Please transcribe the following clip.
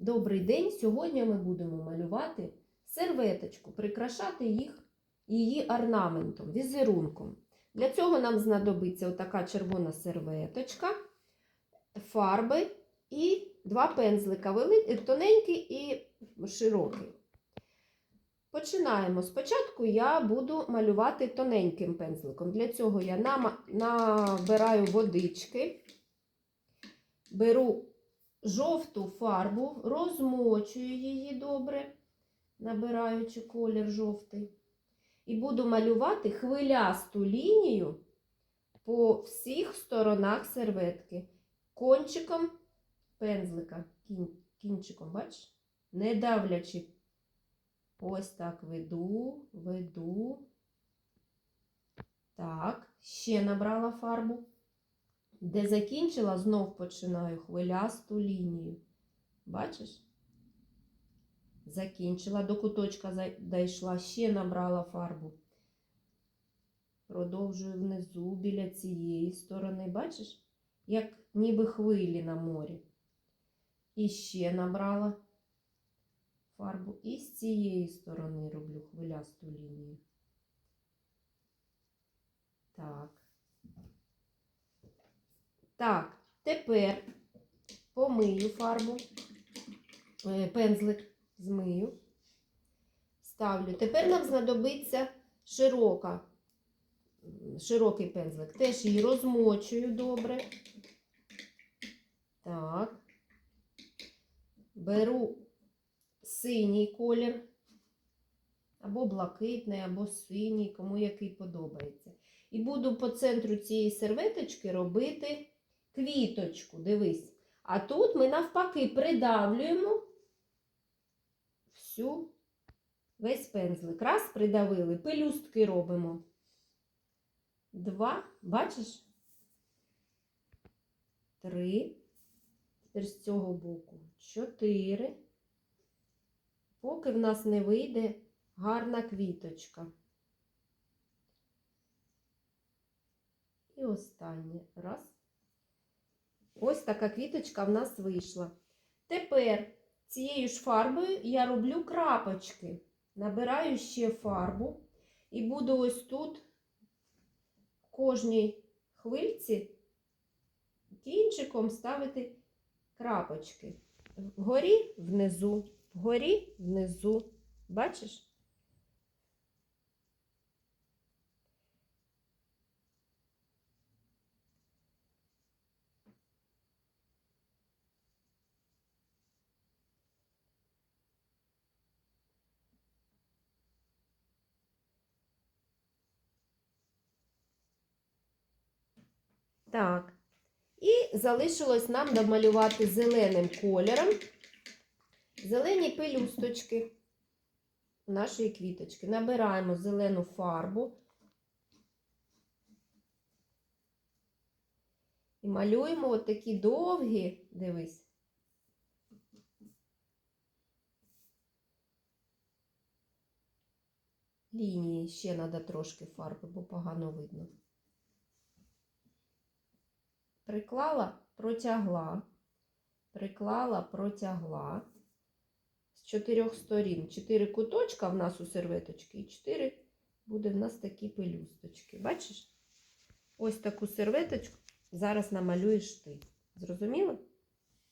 Добрий день! Сьогодні ми будемо малювати серветочку, прикрашати їх її орнаментом, візерунком. Для цього нам знадобиться отака червона серветочка, фарби і два пензлика, вели- тоненький і широкий. Починаємо. Спочатку я буду малювати тоненьким пензликом. Для цього я набираю водички, беру жовту фарбу, розмочую її добре, набираючи колір жовтий. І буду малювати хвилясту лінію по всіх сторонах серветки. Кончиком пензлика, кін- кінчиком, бачиш? Не давлячи. Ось так веду, веду. Так, ще набрала фарбу. Де закінчила, знов починаю хвилясту лінію. Бачиш? Закінчила, до куточка дійшла, ще набрала фарбу. Продовжую внизу біля цієї сторони. Бачиш? Як ніби хвилі на морі. І ще набрала фарбу. І з цієї сторони роблю хвилясту лінію. Так. Так, тепер помию фарбу, е, пензлик змию, ставлю. Тепер нам знадобиться широка, широкий пензлик. Теж її розмочую добре. Так. Беру синій колір, або блакитний, або синій, кому який подобається. І буду по центру цієї серветочки робити квіточку. Дивись. А тут ми навпаки придавлюємо всю весь пензлик. Раз придавили, пелюстки робимо. Два, бачиш? Три. Тепер з цього боку. Чотири. Поки в нас не вийде гарна квіточка. І останнє. Раз. Ось така квіточка в нас вийшла. Тепер цією ж фарбою я роблю крапочки. Набираю ще фарбу і буду ось тут в кожній хвильці кінчиком ставити крапочки. Вгорі, внизу, вгорі, внизу. Бачиш? Так. І залишилось нам домалювати зеленим кольором зелені пелюсточки нашої квіточки. Набираємо зелену фарбу і малюємо от такі довгі, дивись. Лінії ще треба трошки фарби, бо погано видно. Приклала, протягла, приклала, протягла. З чотирьох сторін. Чотири куточка в нас у серветочки, і чотири буде в нас такі пелюсточки. Бачиш? Ось таку серветочку зараз намалюєш ти. Зрозуміло?